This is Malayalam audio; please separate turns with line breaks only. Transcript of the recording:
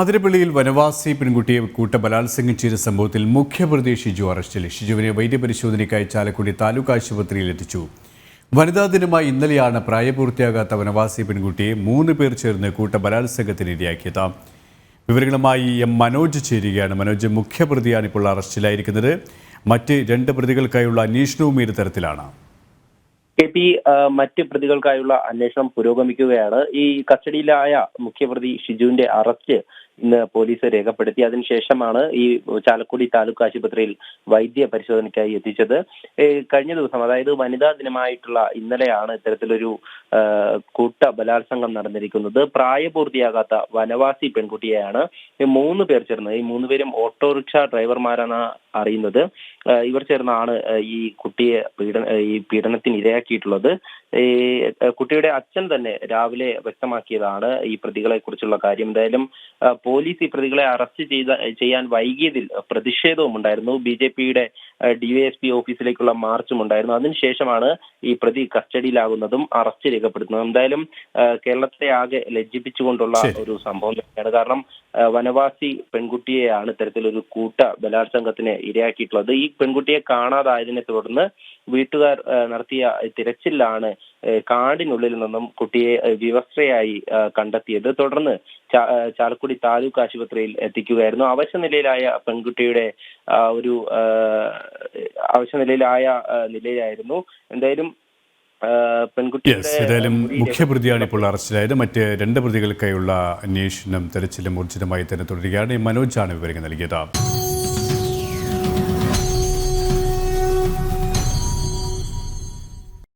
ആതിരപ്പള്ളിയിൽ വനവാസി പെൺകുട്ടിയെ കൂട്ട ബലാത്സംഗം ചെയ്ത സംഭവത്തിൽ മുഖ്യപ്രതി ഷിജു അറസ്റ്റിൽ ഷിജുവിനെ വൈദ്യപരിശോധനയ്ക്കായി ചാലക്കുടി താലൂക്ക് ആശുപത്രിയിൽ എത്തിച്ചു. വനിതാ ദിനമായി ഇന്നലെയാണ് പ്രായപൂർത്തിയാകാത്ത വനവാസി പെൺകുട്ടിയെ മൂന്ന് പേർ ചേർന്ന് കൂട്ട ബലാത്സംഗത്തിനിരയാക്കിയത് വിവരങ്ങളുമായി എം മനോജ് ചേരുകയാണ്. മനോജ് മുഖ്യപ്രതിയാണ് ഇപ്പോൾ അറസ്റ്റിലായിരിക്കുന്നത്. മറ്റ് രണ്ട് പ്രതികൾക്കായുള്ള അന്വേഷണവും ഏത് തരത്തിലാണ്.
കെ പി മറ്റ് പ്രതികൾക്കായുള്ള അന്വേഷണം പുരോഗമിക്കുകയാണ്. ഈ കസ്റ്റഡിയിലായ മുഖ്യപ്രതി ഷിജുവിന്റെ അറസ്റ്റ് പോലീസ് രേഖപ്പെടുത്തി. അതിനുശേഷമാണ് ഈ ചാലക്കുടി താലൂക്ക് ആശുപത്രിയിൽ വൈദ്യ പരിശോധനയ്ക്കായി എത്തിച്ചത്. കഴിഞ്ഞ ദിവസം അതായത് വനിതാ ദിനമായിട്ടുള്ള ഇന്നലെയാണ് ഇത്തരത്തിലൊരു കൂട്ട ബലാത്സംഗം നടന്നിരിക്കുന്നത്. പ്രായപൂർത്തിയാകാത്ത വനവാസി പെൺകുട്ടിയെയാണ് മൂന്ന് പേർ ചേർന്ന് ഈ മൂന്ന് പേരും ഓട്ടോറിക്ഷ ഡ്രൈവർമാരാണ് അറിയുന്നത്. ഇവർ ചേർന്നാണ് ഈ കുട്ടിയെ പീഡന ഈ പീഡനത്തിന് ഇരയാക്കിയിട്ടുള്ളത്. ഈ കുട്ടിയുടെ അച്ഛൻ തന്നെ രാവിലെ വ്യക്തമാക്കിയതാണ് ഈ പ്രതികളെ കുറിച്ചുള്ള കാര്യം. എന്തായാലും പോലീസ് ഈ പ്രതികളെ അറസ്റ്റ് ചെയ്ത ചെയ്യാൻ വൈകിയതിൽ പ്രതിഷേധവും ഉണ്ടായിരുന്നു. ബി ജെ പിയുടെ ഡിവൈഎസ്പി ഓഫീസിലേക്കുള്ള മാർച്ചും ഉണ്ടായിരുന്നു. അതിനുശേഷമാണ് ഈ പ്രതി കസ്റ്റഡിയിലാകുന്നതും അറസ്റ്റ് രേഖപ്പെടുത്തുന്നതും. എന്തായാലും കേരളത്തെ ആകെ ലജ്ജിപ്പിച്ചുകൊണ്ടുള്ള ഒരു സംഭവം തന്നെയാണ്. കാരണം വനവാസി പെൺകുട്ടിയെയാണ് ഇത്തരത്തിലൊരു കൂട്ട ബലാത്സംഗത്തിന് ഇരയാക്കിയിട്ടുള്ളത്. ഈ പെൺകുട്ടിയെ കാണാതായതിനെ തുടർന്ന് വീട്ടുകാർ നടത്തിയ തിരച്ചിലാണ് കാടിനുള്ളിൽ നിന്നും കുട്ടിയെ വിവസ്ത്രയായി കണ്ടെത്തിയത്. തുടർന്ന് ചാലക്കുടി താലൂക്ക് ആശുപത്രിയിൽ എത്തിക്കുകയായിരുന്നു. അവശനിലയിലായ പെൺകുട്ടിയുടെ ഒരു അവശനിലയിലായ നിലയിലായിരുന്നു. എന്തായാലും
ഏതായാലും മുഖ്യപ്രതിയാണ് ഇപ്പോൾ അറസ്റ്റിലായത്. മറ്റ് രണ്ട് പ്രതികൾക്കായുള്ള അന്വേഷണം തെരച്ചിലും ഊർജിതമായി തന്നെ തുടരുകയാണ്. മനോജാണ് വിവരങ്ങൾ നൽകിയത്.